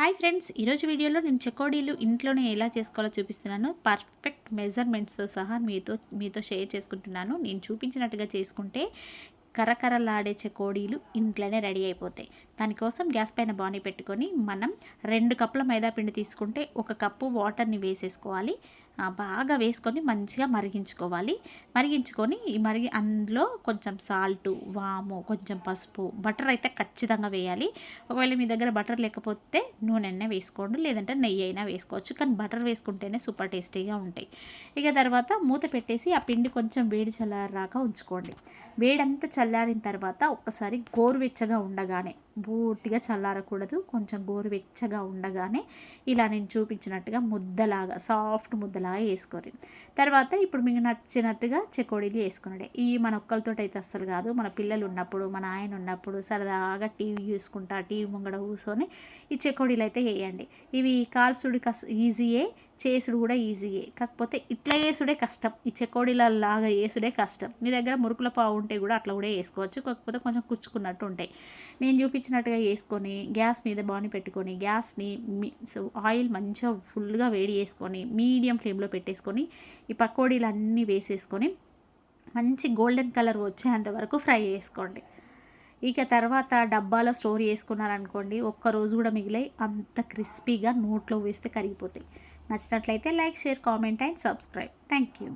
Hi friends ఈరోజు వీడియోలో నేను చెకోడీలు ఇంట్లోనే ఎలా చేసుకోవాలో చూపిస్తున్నాను. పర్ఫెక్ట్ మెజర్మెంట్స్తో సహా మీతో మీతో షేర్ చేసుకుంటున్నాను. నేను చూపించినట్టుగా చేసుకుంటే కరకరలాడే చెకోడీలు ఇంట్లోనే రెడీ అయిపోతాయి. దానికోసం గ్యాస్ పైన బాణీ పెట్టుకొని మనం రెండు కప్పుల మైదా పిండి తీసుకుంటే ఒక కప్పు వాటర్ని వేసేసుకోవాలి. బాగా వేసుకొని మంచిగా మరిగించుకోవాలి. మరిగించుకొని ఈ మరిగి అందులో కొంచెం సాల్టు వాము కొంచెం పసుపు బటర్ అయితే ఖచ్చితంగా వేయాలి. ఒకవేళ మీ దగ్గర బటర్ లేకపోతే నూనె వేసుకోండి. లేదంటే నెయ్యి అయినా వేసుకోవచ్చు. కానీ బటర్ వేసుకుంటేనే సూపర్ టేస్టీగా ఉంటాయి. ఇక తర్వాత మూత పెట్టేసి ఆ పిండి కొంచెం వేడి చల్లారాక ఉంచుకోండి. వేడంతా చల్లారిన తర్వాత ఒక్కసారి గోరువెచ్చగా ఉండగానే పూర్తిగా చల్లారకూడదు. కొంచెం గోరువెచ్చగా ఉండగానే ఇలా నేను చూపించినట్టుగా ముద్దలాగా సాఫ్ట్ ముద్దలాగా వేసుకోరు తర్వాత ఇప్పుడు మీకు నచ్చినట్టుగా చెకోడీలు వేసుకున్నాడే ఈ మన ఒక్కరితో అయితే అస్సలు కాదు. మన పిల్లలు ఉన్నప్పుడు మన ఆయన ఉన్నప్పుడు సరదాగా టీవీ చూసుకుంటా టీవీ ముంగడ కూర్చొని ఈ చెకోడీలు అయితే వేయండి. ఇవి కాల్సుడికి ఈజీయే. చేసుడు కూడా ఈజీయే. కాకపోతే ఇట్లా వేసుడే కష్టం. ఈ చెకోడీలలాగా వేసుడే కష్టం. మీ దగ్గర మురుకుల పావు ఉంటే కూడా అట్లా కూడా వేసుకోవచ్చు కాకపోతే కొంచెం కుచ్చుకున్నట్టు ఉంటాయి. నేను చూపించినట్టుగా వేసుకొని గ్యాస్ మీద బాణి పెట్టుకొని గ్యాస్ని సో ఆయిల్ మంచిగా ఫుల్గా వేడి చేసుకొని మీడియం ఫ్లేమ్లో పెట్టేసుకొని ఈ పకోడీలు అన్నీ వేసేసుకొని మంచి గోల్డెన్ కలర్ వచ్చేంత వరకు ఫ్రై చేసుకోండి. ఇక తర్వాత డబ్బాలో స్టోర్ చేసుకున్నారనుకోండి ఒక్క రోజు కూడా మిగిలాయి. అంత క్రిస్పీగా నోట్లో వేస్తే కరిగిపోతాయి. నచ్చినట్లయితే like share comment and subscribe. Thank you.